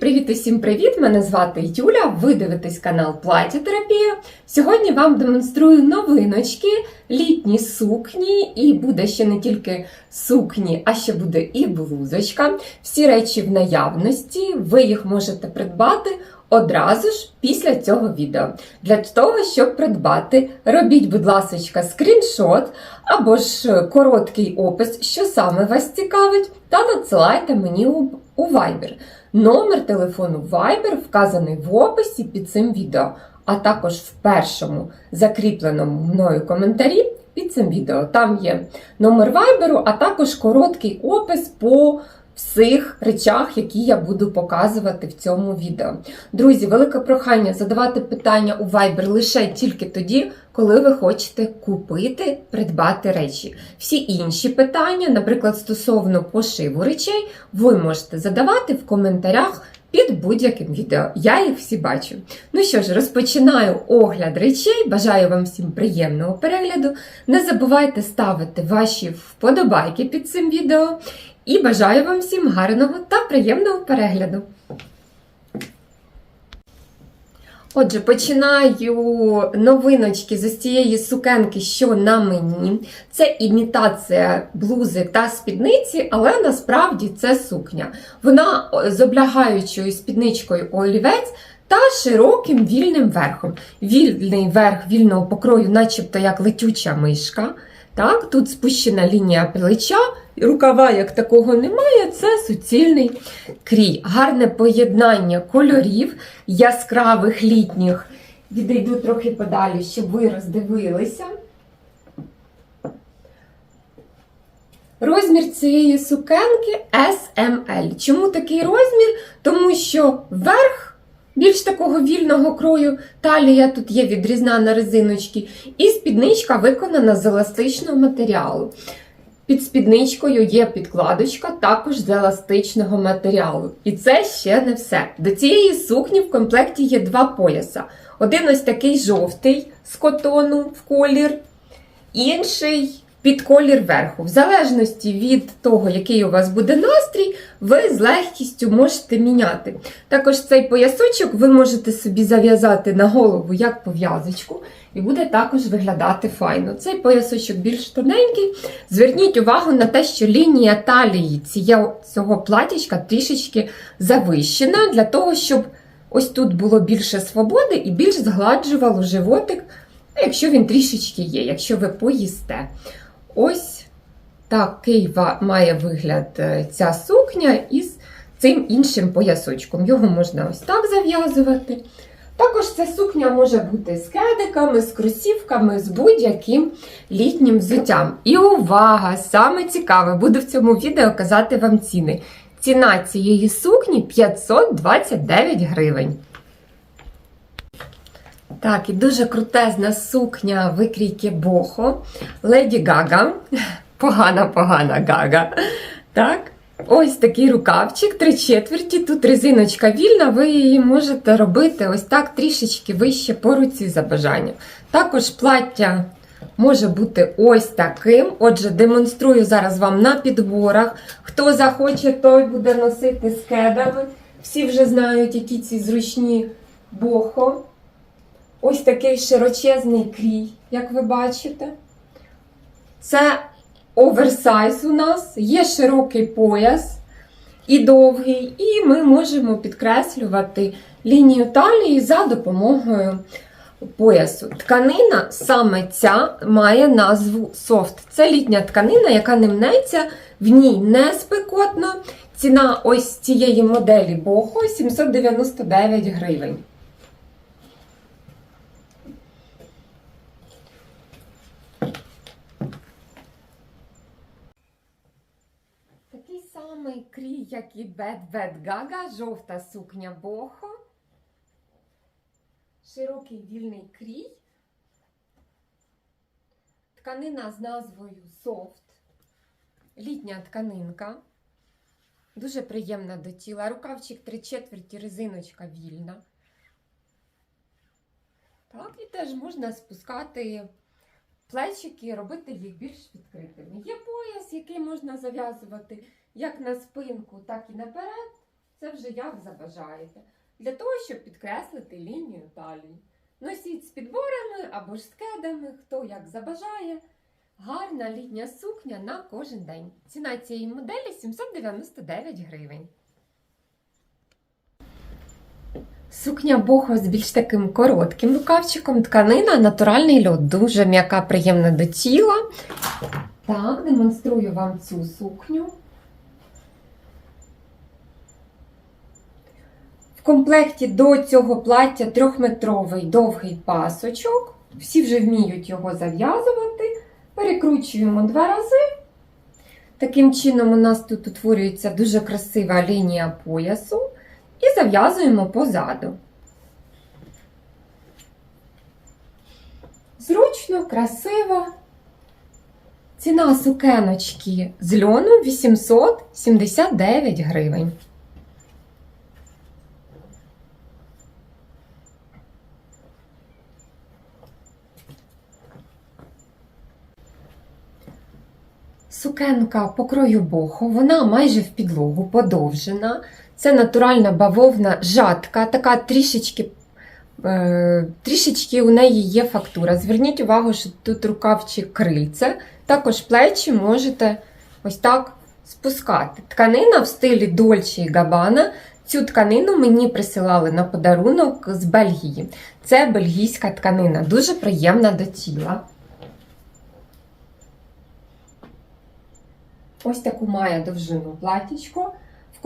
Привіт усім привіт! Мене звати Юля. Ви дивитесь канал Плаття-терапія. Сьогодні вам демонструю новиночки, літні сукні, і буде ще не тільки сукні, а ще буде і блузочка. Всі речі в наявності. Ви їх можете придбати одразу ж після цього відео. Для того, щоб придбати, робіть, будь ласка, скріншот або ж короткий опис, що саме вас цікавить, та надсилайте мені у Viber. Номер телефону Viber вказаний в описі під цим відео, а також в першому закріпленому мною коментарі під цим відео. Там є номер Viber, а також короткий опис по всіх речах, які я буду показувати в цьому відео. Друзі, велике прохання задавати питання у Viber лише тільки тоді, коли ви хочете купити, придбати речі. Всі інші питання, наприклад, стосовно пошиву речей, ви можете задавати в коментарях під будь-яким відео. Я їх всі бачу. Ну що ж, розпочинаю огляд речей. Бажаю вам всім приємного перегляду. Не забувайте ставити ваші вподобайки під цим відео. І бажаю вам всім гарного та приємного перегляду. Отже, починаю новиночки з цієї сукенки, що на мені. Це імітація блузи та спідниці, але насправді це сукня. Вона з облягаючою спідничкою олівець та широким вільним верхом. Вільний верх вільного покрою, начебто як летюча мишка. Так, Тут спущена лінія плеча, рукава як такого немає, це суцільний крій. Гарне поєднання кольорів, яскравих літніх. Відійду трохи подалі, щоб ви роздивилися. Розмір цієї сукенки SML. Чому такий розмір? Тому що верх більш такого вільного крою, талія тут є відрізна на резиночки, і спідничка виконана з еластичного матеріалу. Під спідничкою є підкладочка, також з еластичного матеріалу. І це ще не все. До цієї сукні в комплекті є два пояса. Один ось такий жовтий з котону в колір, інший під колір верху. В залежності від того, який у вас буде настрій, ви з легкістю можете міняти. Також цей поясочок ви можете собі зав'язати на голову як пов'язочку, і буде також виглядати файно. Цей поясочок більш тоненький. Зверніть увагу на те, що лінія талії цього платічка трішечки завищена, для того, щоб ось тут було більше свободи і більш згладжувало животик, якщо він трішечки є, якщо ви поїсте. Ось такий має вигляд е, ця сукня із цим іншим поясочком. Його можна ось так зав'язувати. Також ця сукня може бути з кедиками, з кросівками, з будь-яким літнім взуттям. І увага! Саме цікаве, буду в цьому відео казати вам ціни. Ціна цієї сукні 529 гривень. Так, і дуже крутезна сукня викрійки Бохо. Леді Гага. Погана-погана гага. Так. Ось такий рукавчик, три четверті. Тут резиночка вільна, ви її можете робити ось так трішечки вище по руці за бажанням. Також плаття може бути ось таким. Отже, демонструю зараз вам на підборах. Хто захоче, той буде носити з кедами. Всі вже знають, які ці зручні бохо. Ось такий широчезний крій, як ви бачите. Це оверсайз у нас, є широкий пояс і довгий, і ми можемо підкреслювати лінію талії за допомогою поясу. Тканина саме ця має назву софт. Це літня тканина, яка не мнеться, в ній не спекотно. Ціна ось цієї моделі Бохо 799 гривень. Самий крій, як і Bad Bad Gaga, жовта сукня Бохо. Широкий вільний крій. Тканина з назвою Soft. Літня тканинка. Дуже приємна до тіла. Рукавчик 3 четверті, резиночка вільна. Так, і теж можна спускати плечики, робити їх більш відкритими. Є пояс, який можна зав'язувати як на спинку, так і наперед. Це вже як забажаєте. Для того, щоб підкреслити лінію талії. Носіть з підборами або ж з кедами, хто як забажає. Гарна літня сукня на кожен день. Ціна цієї моделі 799 гривень. Сукня бохо з більш таким коротким рукавчиком. Тканина натуральний льод. Дуже м'яка, приємна до тіла. Так, демонструю вам цю сукню. В комплекті до цього плаття трьохметровий довгий пасочок. Всі вже вміють його зав'язувати. Перекручуємо два рази. Таким чином, у нас тут утворюється дуже красива лінія поясу. І зав'язуємо позаду. Зручно, красиво. Ціна сукеночки з льону 879 гривень. Сукенка по крою боху, вона майже в підлогу подовжена. Це натуральна бавовна жатка, така трішечки, е, трішечки у неї є фактура. Зверніть увагу, що тут рукавчик крильце. Також плечі можете ось так спускати. Тканина в стилі Дольче і Габана. Цю тканину мені присилали на подарунок з Бельгії. Це бельгійська тканина, дуже приємна до тіла. Ось таку має довжину платічко.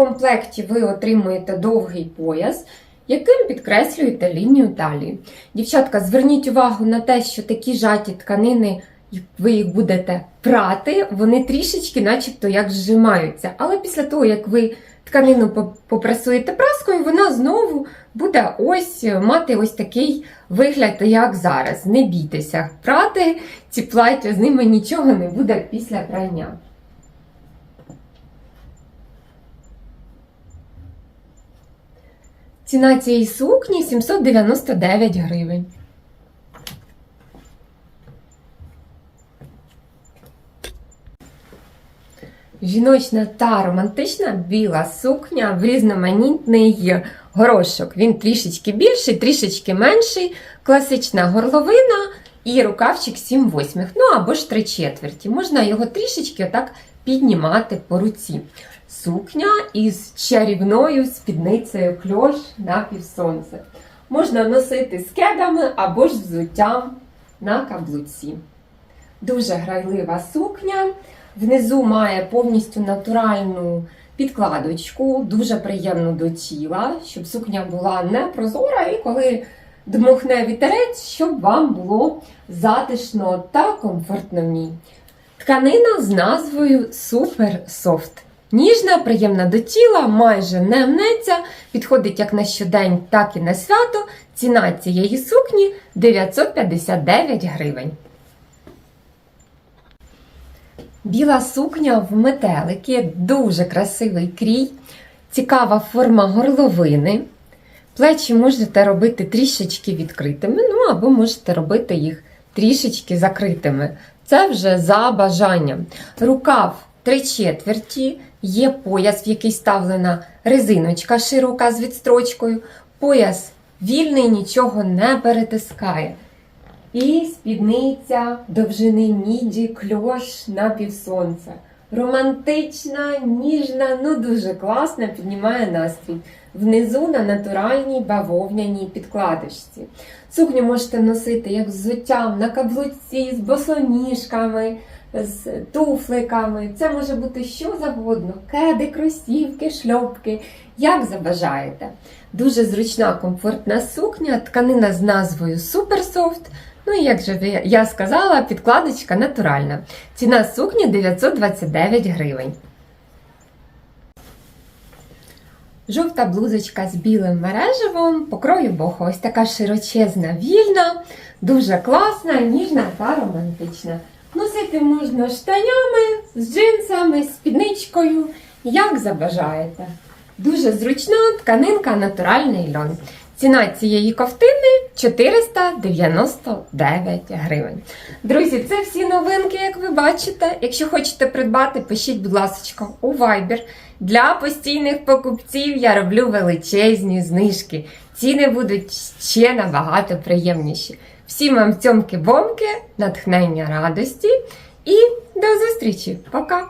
Комплекті ви отримуєте довгий пояс, яким підкреслюєте лінію талії. Дівчатка, зверніть увагу на те, що такі жаті тканини, як ви їх будете прати, вони трішечки, начебто, як зжимаються. Але після того, як ви тканину попрасуєте праскою, вона знову буде ось мати ось такий вигляд, як зараз. Не бійтеся прати ці плаття, з ними нічого не буде після прання. Ціна цієї сукні 799 гривень. Жіночна та романтична біла сукня в різноманітний горошок. Він трішечки більший, трішечки менший, класична горловина і рукавчик 7 восьмих, ну або ж 3 четверті. Можна його трішечки отак піднімати по руці. Сукня із чарівною спідницею кльош на півсонце. Можна носити з кедами або ж взуттям на каблуці. Дуже грайлива сукня. Внизу має повністю натуральну підкладочку, дуже приємну до тіла, щоб сукня була не прозора і коли дмухне вітерець, щоб вам було затишно та комфортно в ній. Тканина з назвою Super Soft. Ніжна, приємна до тіла, майже не мнеться, підходить як на щодень, так і на свято. Ціна цієї сукні 959 гривень. Біла сукня в метелики, дуже красивий крій, цікава форма горловини. Плечі можете робити трішечки відкритими, ну або можете робити їх трішечки закритими. Це вже за бажанням. Рукав три четверті, є пояс, в який ставлена резиночка широка з відстрочкою. Пояс вільний, нічого не перетискає. І спідниця довжини міді, кльош на півсонця. Романтична, ніжна, ну дуже класна, піднімає настрій. Внизу на натуральній бавовняній підкладочці. Сукню можете носити як взуттям на каблуці, з босоніжками, з туфликами. Це може бути що завгодно: кеди, кросівки, шльопки, як забажаєте. Дуже зручна, комфортна сукня, тканина з назвою Soft. Ну і як же я сказала, підкладочка натуральна. Ціна сукні 929 гривень. Жовта блузочка з білим мережевом, покрою бохо, ось така широчезна, вільна, дуже класна, ніжна та романтична. Носити можна штанями, з джинсами, з спідничкою, як забажаєте. Дуже зручна тканинка натуральний льон. Ціна цієї ковтини 499 гривень. Друзі, це всі новинки, як ви бачите. Якщо хочете придбати, пишіть, будь ласка, у Viber. Для постійних покупців я роблю величезні знижки. Ціни будуть ще набагато приємніші. Всім вам цьомки-бомки, натхнення радості і до зустрічі! Пока!